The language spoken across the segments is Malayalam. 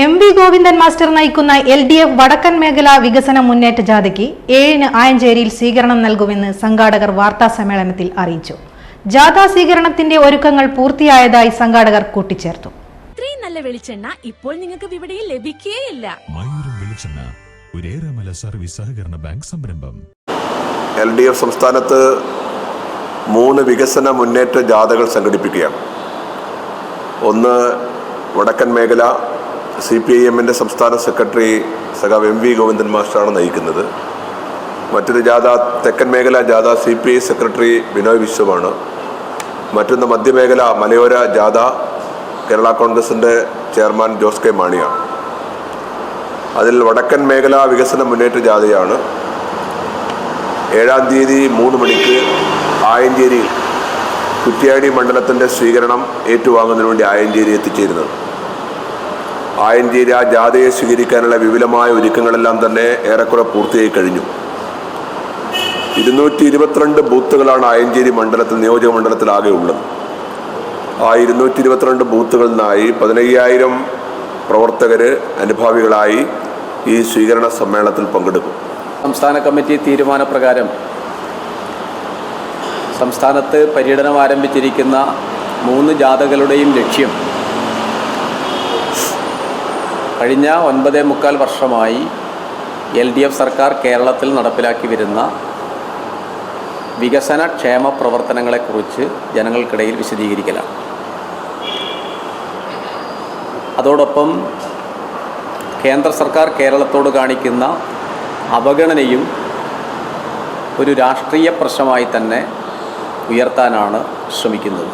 എം വി ഗോവിന്ദൻ മാസ്റ്റർ നയിക്കുന്ന എൽ ഡി എഫ് വടക്കൻ മേഖല വികസന മുന്നേറ്റ ജാഥയ്ക്ക് ഏഴിന് ആയഞ്ചേരിയിൽ സ്വീകരണം നൽകുമെന്ന് സംഘാടകർ വാർത്താ സമ്മേളനത്തിൽ അറിയിച്ചു. ജാഥാ സ്വീകരണത്തിന്റെ ഒരുക്കങ്ങൾ പൂർത്തിയായതായി സംഘാടകർ കൂട്ടിച്ചേർത്തു. ഇത്രയും നല്ല വെളിച്ചെണ്ണ ഇപ്പോൾ നിങ്ങൾക്ക് വിപണിയിൽ ലഭിക്കുകയില്ല മയൂരം വെളിച്ചെണ്ണ സർവീസ് സഹകരണ ബാങ്ക് സംരംഭം. എൽ ഡി എഫ് സംസ്ഥാനത്ത് മൂന്ന് വികസന മുന്നേറ്റ ജാഥകൾ സംഘടിപ്പിക്കുകയാണ്. ഒന്ന് വടക്കൻ മേഖല സി പി ഐ എമ്മിന്റെ സംസ്ഥാന സെക്രട്ടറി സഖാവ് എം വി ഗോവിന്ദൻ മാസ്റ്ററാണ് നയിക്കുന്നത്. മറ്റൊരു ജാഥ തെക്കൻ മേഖല ജാഥ C P I secretary Binoy വിശ്വമാണ്. മറ്റൊന്ന് മധ്യമേഖല മലയോര ജാഥ കേരള കോൺഗ്രസിന്റെ ചെയർമാൻ ജോസ് കെ മാണിയാണ്. അതിൽ വടക്കൻ മേഖല വികസന മുന്നേറ്റ ജാഥയാണ്. ഏഴാം തീയതി മൂന്ന് മണിക്ക് ആയഞ്ചേരി കുറ്റ്യാടി മണ്ഡലത്തിന്റെ സ്വീകരണം ഏറ്റുവാങ്ങുന്നതിന് വേണ്ടി ആയഞ്ചേരി എത്തിച്ചേരുന്നത്. ആയഞ്ചേരി ആ ജാഥയെ സ്വീകരിക്കാനുള്ള വിപുലമായ ഒരുക്കങ്ങളെല്ലാം തന്നെ ഏറെക്കുറെ പൂർത്തിയായി കഴിഞ്ഞു. ഇരുന്നൂറ്റി ഇരുപത്തിരണ്ട് ബൂത്തുകളാണ് ആയഞ്ചേരി മണ്ഡലത്തിൽ നിയോജക മണ്ഡലത്തിൽ ആകെ ഉള്ളത്. ആ ഇരുന്നൂറ്റി ഇരുപത്തിരണ്ട് ബൂത്തുകളിൽ നിന്നായി പതിനയ്യായിരം പ്രവർത്തകർ അനുഭാവികളായി ഈ സ്വീകരണ സമ്മേളനത്തിൽ പങ്കെടുക്കും. സംസ്ഥാന കമ്മിറ്റി തീരുമാനപ്രകാരം സംസ്ഥാനത്ത് പര്യടനം ആരംഭിച്ചിരിക്കുന്ന മൂന്ന് ജാഥകളുടെയും ലക്ഷ്യം കഴിഞ്ഞ ഒൻപതേ മുക്കാൽ വർഷമായി എൽ ഡി എഫ് സർക്കാർ കേരളത്തിൽ നടപ്പിലാക്കി വരുന്ന വികസന ക്ഷേമ പ്രവർത്തനങ്ങളെക്കുറിച്ച് ജനങ്ങൾക്കിടയിൽ വിശദീകരിക്കലാണ്. അതോടൊപ്പം കേന്ദ്ര സർക്കാർ കേരളത്തോട് കാണിക്കുന്ന അവഗണനയും ഒരു രാഷ്ട്രീയ പ്രശ്നമായി തന്നെ ഉയർത്താനാണ് ശ്രമിക്കുന്നത്.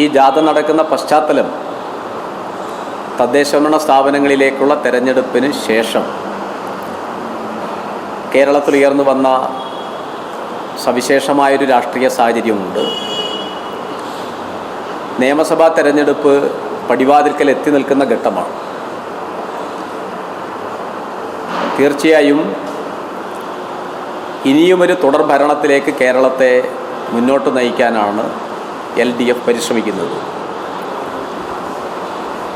ഈ ജാഥ നടക്കുന്ന പശ്ചാത്തലം തദ്ദേശഭരണ സ്ഥാപനങ്ങളിലേക്കുള്ള തെരഞ്ഞെടുപ്പിന് ശേഷം കേരളത്തിൽ ഉയർന്നു വന്ന സവിശേഷമായൊരു രാഷ്ട്രീയ സാഹചര്യമുണ്ട്. നിയമസഭാ തെരഞ്ഞെടുപ്പ് പടിവാതിൽക്കൽ എത്തി നിൽക്കുന്ന ഘട്ടമാണ്. തീർച്ചയായും ഇനിയുമൊരു തുടർ ഭരണത്തിലേക്ക് കേരളത്തെ മുന്നോട്ട് നയിക്കാനാണ് എൽ ഡി എഫ് പരിശ്രമിക്കുന്നത്.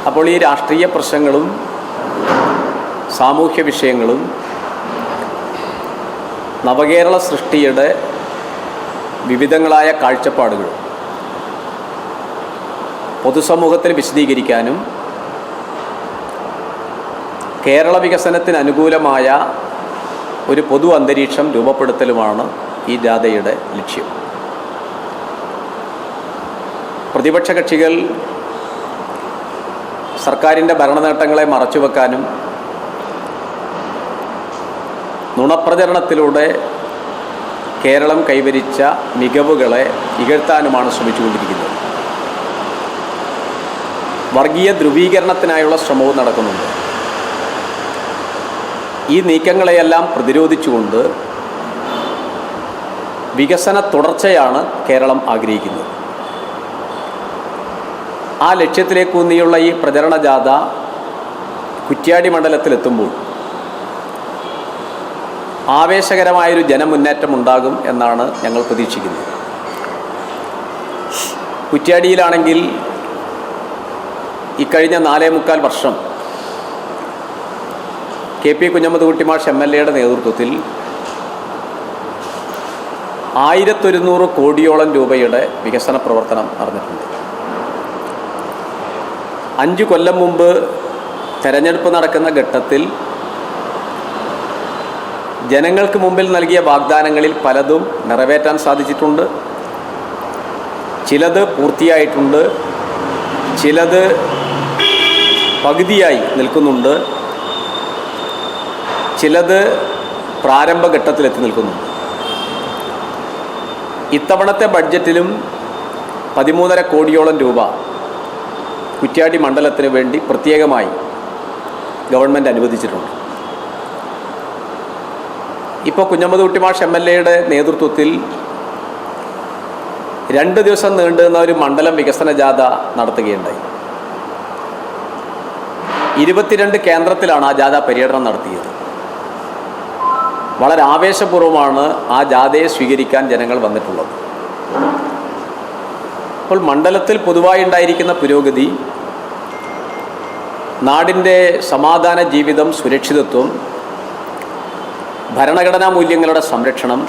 അപ്പോൾ ഈ രാഷ്ട്രീയ പ്രശ്നങ്ങളും സാമൂഹ്യ വിഷയങ്ങളും നവകേരള സൃഷ്ടിയുടെ വിവിധങ്ങളായ കാഴ്ചപ്പാടുകൾ പൊതുസമൂഹത്തിൽ വിശദീകരിക്കാനും കേരള വികസനത്തിന് അനുകൂലമായ ഒരു പൊതു അന്തരീക്ഷം രൂപപ്പെടുത്തലുമാണ് ഈ ജാഥയുടെ ലക്ഷ്യം. പ്രതിപക്ഷ കക്ഷികൾ സർക്കാരിന്റെ ഭരണനേട്ടങ്ങളെ മറച്ചുവെക്കാനും നുണപ്രചരണത്തിലൂടെ കേരളം കൈവരിച്ച മികവുകളെ ഇകഴ്ത്താനുമാണ് ശ്രമിച്ചുകൊണ്ടിരിക്കുന്നത്. വർഗീയ ധ്രുവീകരണത്തിനായുള്ള ശ്രമവും നടക്കുന്നുണ്ട്. ഈ നീക്കങ്ങളെയെല്ലാം പ്രതിരോധിച്ചുകൊണ്ട് വികസന തുടർച്ചയാണ് കേരളം ആഗ്രഹിക്കുന്നത്. ആ ലക്ഷ്യത്തിലേക്കൂന്നിയുള്ള ഈ പ്രചരണ ജാഥ കുറ്റ്യാടി മണ്ഡലത്തിലെത്തുമ്പോൾ ആവേശകരമായൊരു ജനമുന്നേറ്റം ഉണ്ടാകും എന്നാണ് ഞങ്ങൾ പ്രതീക്ഷിക്കുന്നത്. കുറ്റ്യാടിയിലാണെങ്കിൽ ഇക്കഴിഞ്ഞ നാലേ മുക്കാൽ വർഷം K P Kunhammad Kuttimash M L എയുടെ നേതൃത്വത്തിൽ ആയിരത്തൊരുന്നൂറ് കോടിയോളം രൂപയുടെ വികസന പ്രവർത്തനം നടന്നിട്ടുണ്ട്. അഞ്ച് കൊല്ലം മുമ്പ് തെരഞ്ഞെടുപ്പ് നടക്കുന്ന ഘട്ടത്തിൽ ജനങ്ങൾക്ക് മുമ്പിൽ നൽകിയ വാഗ്ദാനങ്ങളിൽ പലതും നിറവേറ്റാൻ സാധിച്ചിട്ടുണ്ട്. ചിലത് പൂർത്തിയായിട്ടുണ്ട്. ചിലത് പകുതിയായി നിൽക്കുന്നുണ്ട്. ചിലത് പ്രാരംഭഘട്ടത്തിലെത്തി നിൽക്കുന്നുണ്ട്. ഇത്തവണത്തെ ബഡ്ജറ്റിലും പതിമൂന്നര കോടിയോളം രൂപ കുറ്റ്യാടി മണ്ഡലത്തിന് വേണ്ടി പ്രത്യേകമായി ഗവൺമെന്റ് അനുവദിച്ചിട്ടുണ്ട്. ഇപ്പോൾ കുഞ്ഞമ്മദ് കുട്ടിമാഷ് എം എൽ എയുടെ നേതൃത്വത്തിൽ രണ്ട് ദിവസം നീണ്ടുനിന്ന ഒരു മണ്ഡലം വികസന ജാഥ നടത്തുകയുണ്ടായി. ഇരുപത്തിരണ്ട് കേന്ദ്രത്തിലാണ് ആ ജാഥ പര്യടനം നടത്തിയത്. വളരെ ആവേശപൂർവമാണ് ആ ജാഥയെ സ്വീകരിക്കാൻ ജനങ്ങൾ വന്നിട്ടുള്ളത്. അപ്പോൾ മണ്ഡലത്തിൽ പൊതുവായി ഉണ്ടായിരിക്കുന്ന പുരോഗതി നാടിന്റെ സമാധാന ജീവിതം സുരക്ഷിതത്വം ഭരണഘടനാ മൂല്യങ്ങളുടെ സംരക്ഷണം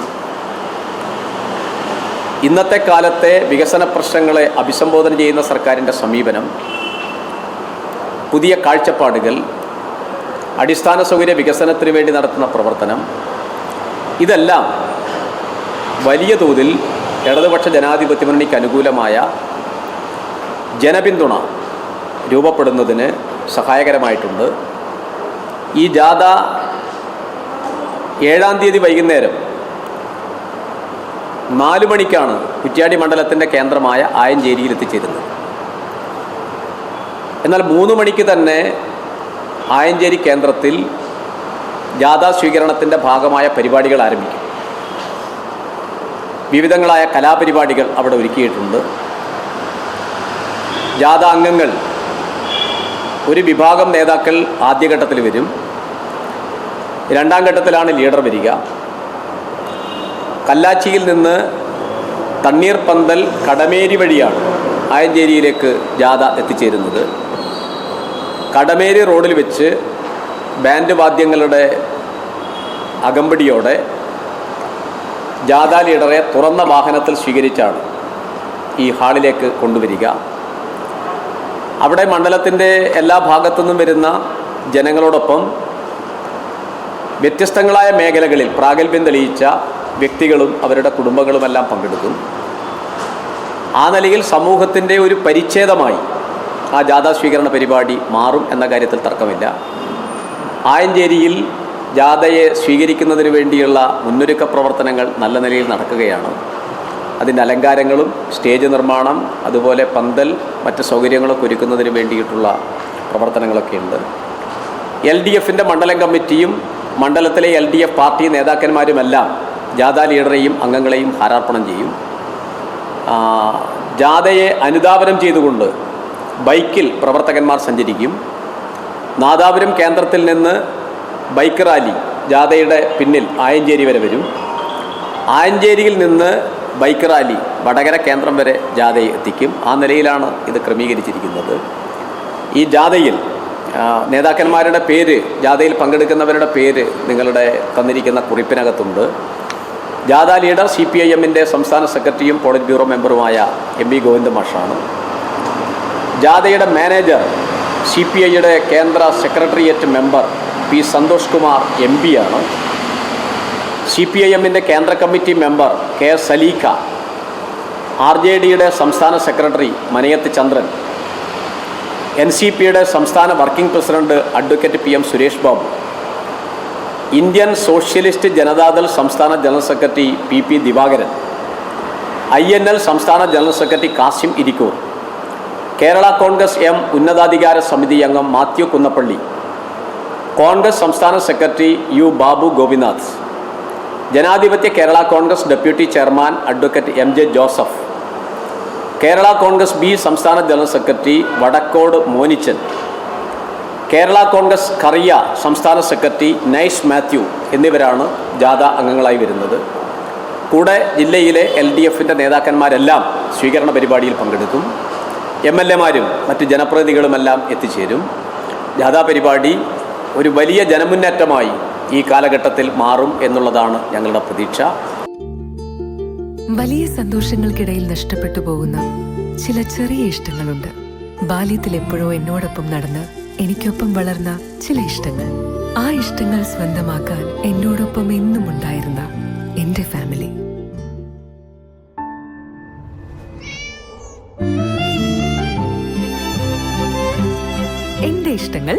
ഇന്നത്തെ കാലത്തെ വികസന പ്രശ്നങ്ങളെ അഭിസംബോധന ചെയ്യുന്ന സർക്കാരിന്റെ സമീപനം പുതിയ കാഴ്ചപ്പാടുകൾ അടിസ്ഥാന സൗകര്യ വികസനത്തിന് വേണ്ടി നടത്തുന്ന പ്രവർത്തനം ഇതെല്ലാം വലിയ തോതിൽ ഇടതുപക്ഷ ജനാധിപത്യ മുന്നണിക്ക് അനുകൂലമായ ജനപിന്തുണ രൂപപ്പെടുന്നതിന് സഹായകരമായിട്ടുണ്ട്. ഈ ജാഥ ഏഴാം തീയതി വൈകുന്നേരം നാല് മണിക്കാണ് കുറ്റ്യാടി മണ്ഡലത്തിന്റെ കേന്ദ്രമായ ആയഞ്ചേരിയിൽ എത്തിച്ചേരുന്നത്. എന്നാൽ മൂന്ന് മണിക്ക് തന്നെ ആയഞ്ചേരി കേന്ദ്രത്തിൽ ജാഥാ സ്വീകരണത്തിന്റെ ഭാഗമായ പരിപാടികൾ ആരംഭിക്കും. വിവിധങ്ങളായ കലാപരിപാടികൾ അവിടെ ഒരുക്കിയിട്ടുണ്ട്. ജാഥ അംഗങ്ങൾ ഒരു വിഭാഗം നേതാക്കൾ ആദ്യഘട്ടത്തിൽ വരും. രണ്ടാം ഘട്ടത്തിലാണ് ലീഡർ വരിക. കല്ലാച്ചിയിൽ നിന്ന് തണ്ണീർ പന്തൽ കടമേരി വഴിയാണ് ആയഞ്ചേരിയിലേക്ക് ജാഥ എത്തിച്ചേരുന്നത്. കടമേരി റോഡിൽ വെച്ച് ബാൻഡ് വാദ്യങ്ങളുടെ അകമ്പടിയോടെ ജാഥ ലീഡറെ തുറന്ന വാഹനത്തിൽ സ്വീകരിച്ചാണ് ഈ ഹാളിലേക്ക് കൊണ്ടുവരിക. അവിടെ മണ്ഡലത്തിന്റെ എല്ലാ ഭാഗത്തു നിന്നും വരുന്ന ജനങ്ങളോടൊപ്പം വ്യത്യസ്തങ്ങളായ മേഖലകളിൽ പ്രാഗൽഭ്യം തെളിയിച്ച വ്യക്തികളും അവരുടെ കുടുംബങ്ങളുമെല്ലാം പങ്കെടുക്കും. ആ നിലയിൽ സമൂഹത്തിന്റെ ഒരു പരിച്ഛേദമായി ആ ജാഥാ സ്വീകരണ പരിപാടി മാറും എന്ന കാര്യത്തിൽ തർക്കമില്ല. ആയഞ്ചേരിയിൽ ജാഥയെ സ്വീകരിക്കുന്നതിന് വേണ്ടിയുള്ള മുന്നൊരുക്ക പ്രവർത്തനങ്ങൾ നല്ല നിലയിൽ നടക്കുകയാണ്. അതിന്റെ അലങ്കാരങ്ങളും സ്റ്റേജ് നിർമ്മാണം അതുപോലെ പന്തൽ മറ്റ് സൗകര്യങ്ങളൊക്കെ ഒരുക്കുന്നതിന് വേണ്ടിയിട്ടുള്ള പ്രവർത്തനങ്ങളൊക്കെ ഉണ്ട്. എൽ ഡി എഫിന്റെ മണ്ഡലം കമ്മിറ്റിയും മണ്ഡലത്തിലെ എൽ ഡി എഫ് പാർട്ടി നേതാക്കന്മാരുമെല്ലാം ജാഥ ലീഡറെയും അംഗങ്ങളെയും ഹാരാർപ്പണം ചെയ്യും. ജാഥയെ അനുദാപനം ചെയ്തുകൊണ്ട് ബൈക്കിൽ പ്രവർത്തകന്മാർ സഞ്ചരിക്കും. നാദാപുരം കേന്ദ്രത്തിൽ നിന്ന് ബൈക്ക് റാലി ജാഥയുടെ പിന്നിൽ ആയഞ്ചേരി വരെ വരും. ആയഞ്ചേരിയിൽ നിന്ന് ബൈക്ക് റാലി വടകര കേന്ദ്രം വരെ ജാഥയെ എത്തിക്കും. ആ നിലയിലാണ് ഇത് ക്രമീകരിച്ചിരിക്കുന്നത്. ഈ ജാഥയിൽ നേതാക്കന്മാരുടെ പേര് ജാഥയിൽ പങ്കെടുക്കുന്നവരുടെ പേര് നിങ്ങളുടെ തന്നിരിക്കുന്ന കുറിപ്പിനകത്തുണ്ട്. ജാഥ ലീഡർ സി പി ഐ എമ്മിന്റെ സംസ്ഥാന സെക്രട്ടറിയും പോളിറ്റ് ബ്യൂറോ മെമ്പറുമായ എം വി ഗോവിന്ദ മാഷാണ് ജാഥയുടെ മാനേജർ സി പി ഐയുടെ കേന്ദ്ര secretariat member P Santhosh Kumar M P ആണ്. സി പി ഐ എമ്മിന്റെ കേന്ദ്ര committee member K Saleekha. R J ഡിയുടെ സംസ്ഥാന secretary Manayath Chandran. N C പിയുടെ സംസ്ഥാന working president advocate P M Suresh Babu. Indian socialist Janata Dal സംസ്ഥാന general secretary P P Divakaran. I N L സംസ്ഥാന general secretary Kasim Irikkur. Kerala Congress M ഉന്നതാധികാര സമിതി അംഗം മാത്യു കുന്നപ്പള്ളി. കോൺഗ്രസ് സംസ്ഥാന സെക്രട്ടറി യു ബാബു ഗോപിനാഥ്. ജനാധിപത്യ Kerala Congress deputy chairman advocate M J Joseph. Kerala Congress B സംസ്ഥാന general secretary Vadakkode Monichan. Kerala Congress കറിയ സംസ്ഥാന സെക്രട്ടറി നൈസ് മാത്യു എന്നിവരാണ് ജാഥ അംഗങ്ങളായി വരുന്നത്. കൂടെ ജില്ലയിലെ എൽ ഡി എഫിന്റെ നേതാക്കന്മാരെല്ലാം സ്വീകരണ പരിപാടിയിൽ പങ്കെടുക്കും. എം എൽ എമാരും മറ്റ് ജനപ്രതിനിധികളുമെല്ലാം എത്തിച്ചേരും. ജാഥാ പരിപാടി ഒരു വലിയ ജനമുന്നേറ്റമായി ഈ കാലഘട്ടത്തിൽ മാറും എന്നുള്ളതാണ് ഞങ്ങളുടെ പ്രതീക്ഷ. വലിയ സന്തോഷങ്ങൾക്കിടയിൽ നഷ്ടപ്പെട്ടു പോകുന്ന ചില ചെറിയ ഇഷ്ടങ്ങളുണ്ട്. ബാല്യത്തിൽ എപ്പോഴോ എന്നോടൊപ്പം നടന്ന് എനിക്കൊപ്പം വളർന്ന ചില ഇഷ്ടങ്ങൾ. ആ ഇഷ്ടങ്ങൾ സ്വന്തമാക്കാൻ എന്നോടൊപ്പം എന്നും ഉണ്ടായിരുന്ന എന്റെ ഫാമിലി. എന്റെ ഇഷ്ടങ്ങൾ